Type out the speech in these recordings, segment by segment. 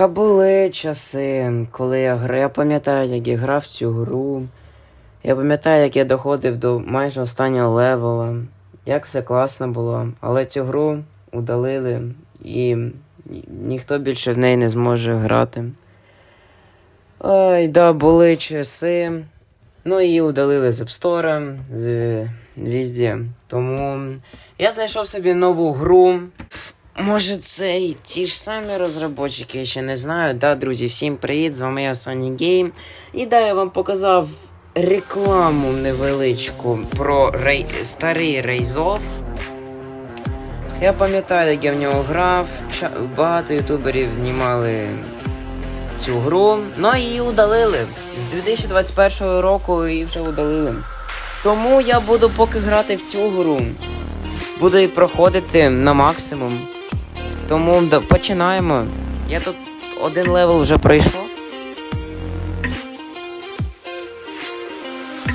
Ех, були часи, коли я грав. Я пам'ятаю, як я грав цю гру. Я пам'ятаю, як я доходив до майже останнього левела. Як все класно було. Але цю гру удалили і ніхто більше в неї не зможе грати. Ой, да, були часи. Ну і удалили з App Store, з везде. Тому я знайшов собі нову гру. Може, це і ті ж самі розробники, я ще не знаю. Да, друзі, всім привіт! З вами я Sony Game. І да, я вам показав рекламу невеличку про рей... старий Рейзов. Я пам'ятаю, як я в нього грав. Багато ютуберів знімали цю гру, ну і її удалили. З 2021 року її вже удалили. Тому я буду поки грати в цю гру. Буду її проходити на максимум. Тому да, починаємо. Я тут один левел вже пройшов.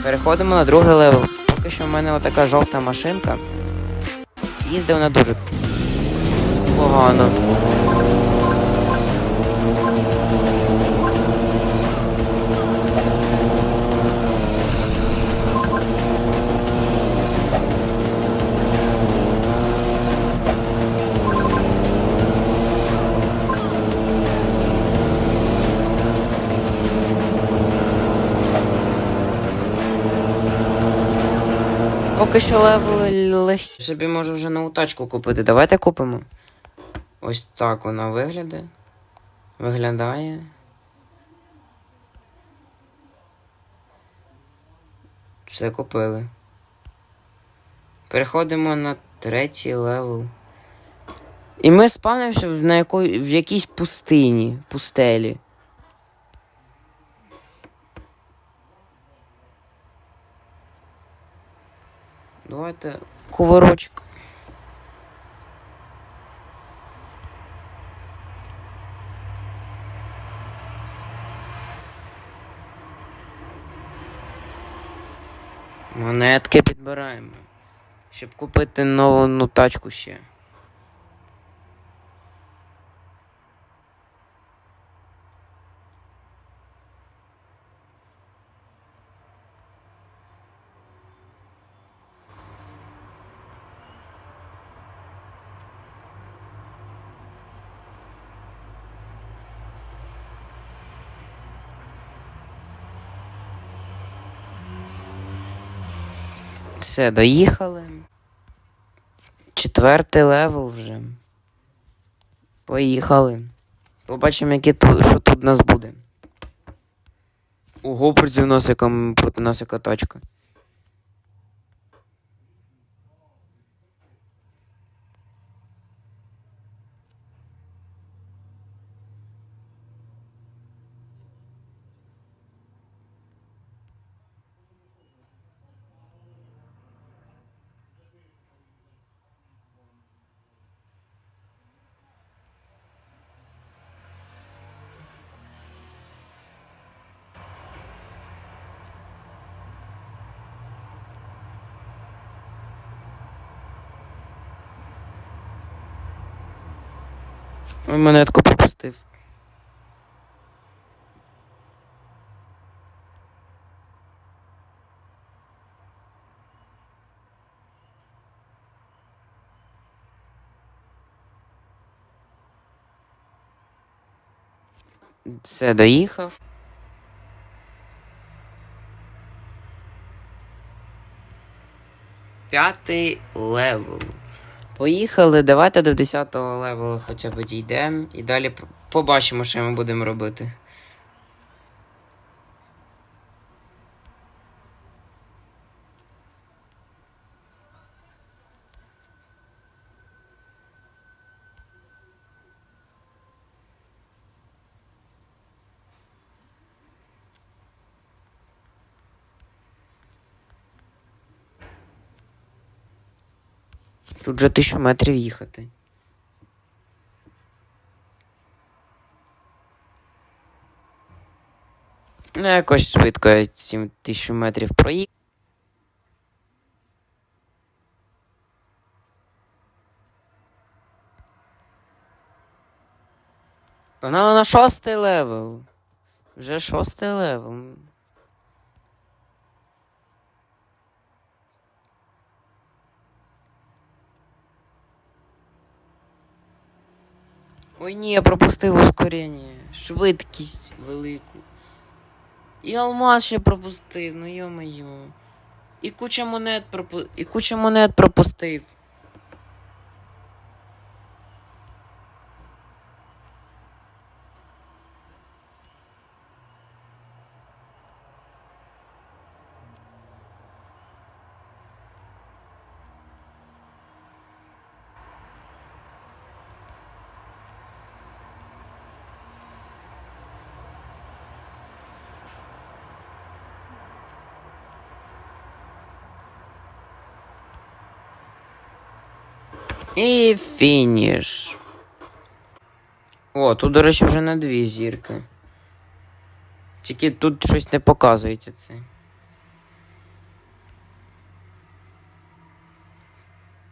Переходимо на другий левел. Поки що в мене отака жовта машинка. Їздив вона дуже погано. Поки що левел легкі. Собі можу вже нову тачку купити. Давайте купимо. Ось так вона виглядає. Виглядає. Все купили. Переходимо на третій левел. І ми спавнимося на якої, в якійсь пустині, пустелі. Давайте кувырочек. Монетки підбираємо. Щоб купити нову ну, тачку ще. Все, доїхали. Четвертий левел вже. Поїхали. Побачимо, які тут, що тут у нас буде. Ого, проти нас яка, проти нас яка тачка. Монетку пропустив. Все, доїхав. П'ятий левел. Поїхали, давайте до 10 левелу хоча б дійдемо і далі побачимо, що ми будемо робити. Тут вже тисячу метрів їхати. Ну, якось швидко я ці тисячу метрів проїхав. Погнали на шостий левел. Вже шостий левел. Ой ні, я пропустив ускорення. Швидкість велику. І алмаз ще пропустив, ну йо-моє. І куча монет пропу... І куча монет пропустив. І фініш. О, тут, до речі, вже на дві зірки. Тільки тут щось не показується це.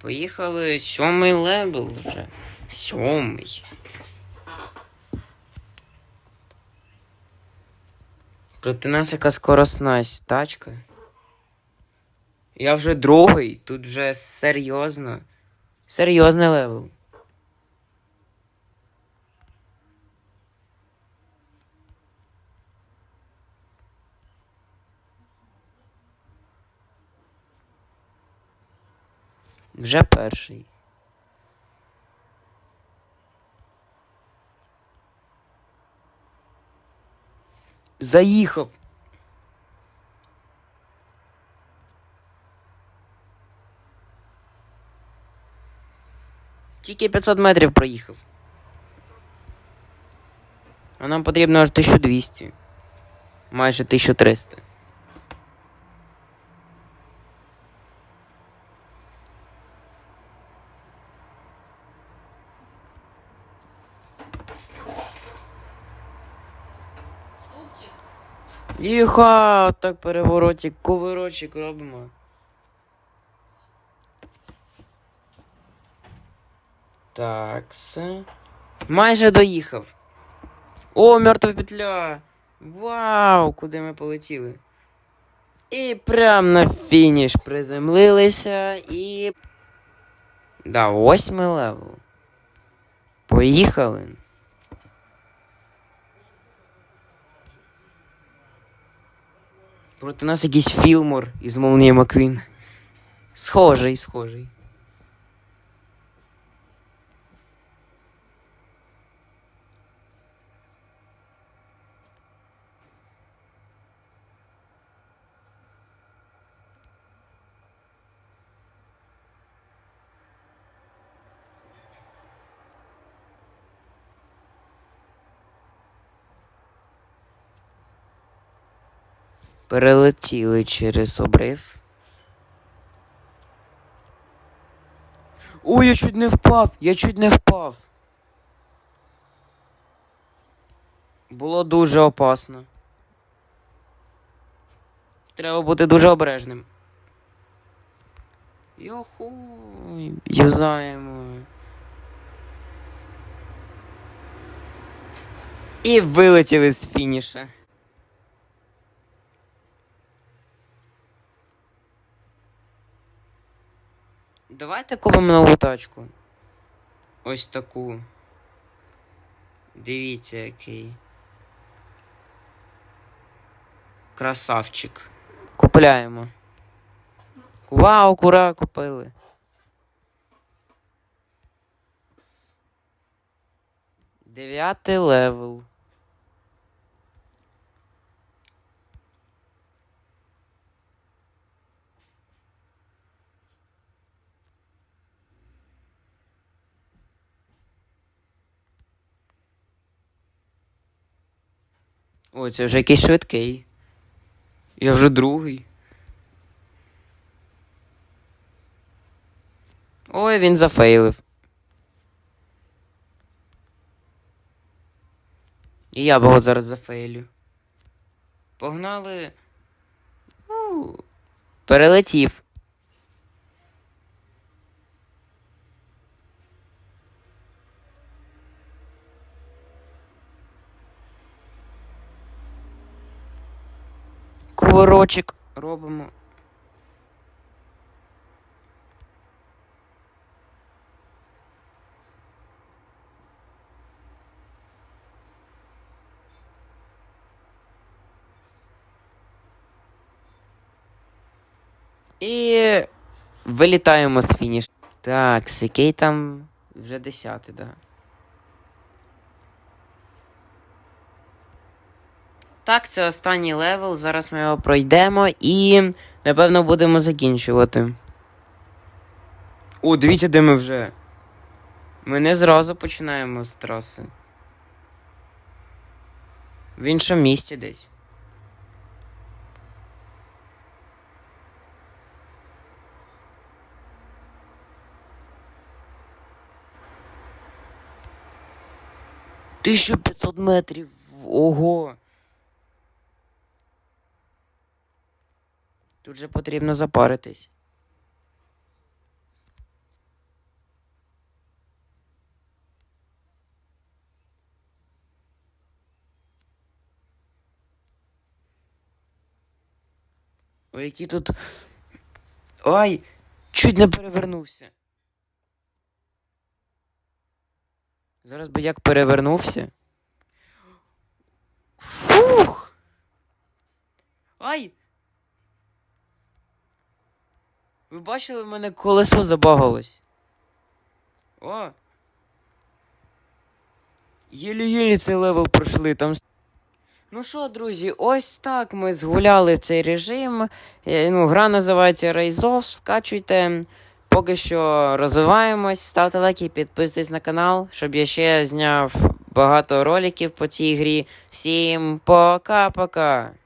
Поїхали сьомий левел вже. Сьомий. Проти нас яка скороснасть тачка. Я вже другий, тут вже серйозно. Серйозний левел. Вже перший. Заїхав. Тільки 500 метрів проїхав. А нам потрібно аж 1200. Майже 1300. Їха, так переворотик, коверочок робимо. Так, все. Майже доїхав. О, мертва петля! Вау, куди ми полетіли? І прям на фініш приземлилися і. Да, восьмий левел. Поїхали. Проти нас якийсь філмор із Молнії Маквін. Схожий, схожий. Перелетіли через обрив. Ой, я чуть не впав! Я чуть не впав. Було дуже опасно. Треба бути дуже обережним. Йоху, юзаємо. І вилетіли з фініша. Давайте купимо нову тачку. Ось таку. Дивіться, який. Красавчик. Купляємо. Вау, кура купили. Дев'ятий левел. Ой, це вже якийсь швидкий. Я вже другий. Ой, він зафейлив. І я його зараз зафейлю. Погнали. У, Перелетів. Поворочок робимо. І вилітаємо з фініш. Так, який там вже десятий, да. Так, це останній левел. Зараз ми його пройдемо і напевно будемо закінчувати. О, дивіться, де ми вже. Ми не зразу починаємо з траси. В іншому місці десь. Тисяча п'ятсот метрів. Ого. Тут же потрібно запаритись. Ой, які тут. Ой, чуть не перевернувся. Зараз би як перевернувся. Фух. Ай! Ви бачили, в мене колесо забагалось. О! Єлі-єлі цей левел пройшли там. Ну що, друзі, ось так ми згуляли в цей режим. Е, Ну, гра називається Off, скачуйте. Поки що розвиваємось, ставте лайки, підписуйтесь на канал, щоб я ще зняв багато роликів по цій грі. Всім пока-пока!